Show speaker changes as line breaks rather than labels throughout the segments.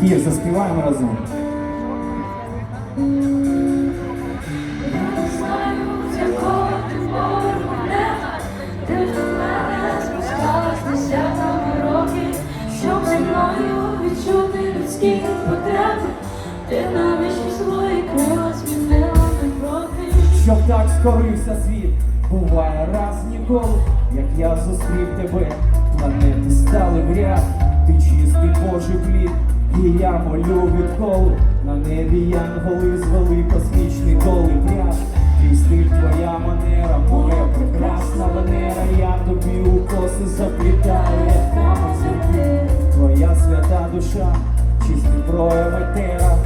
Київ, заспіваємо разом.
Відчути людські потреби. Ти навіщо свої крила змінила на кроки.
Щоб так скорився світ, буває раз ніколи, як я зустрів тебе, планети стали в ряд, ти чистий Божий плід, і я молю відколи, на небі янголи звели космічний пряд. Твій стиль, твоя манера, моя прекрасна венера, я тобі у коси заплітаю, як камінь зірки. Твоя свята душа, чистий прояв етера.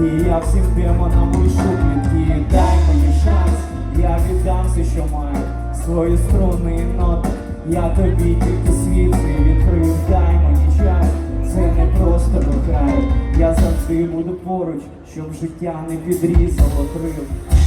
І я всім демонам лишу плітки Дай мені шанс, я віддам все, що маю Свої струни і ноти Я тобі тільки світ завжди буду поруч, щоб життя не підрізало крив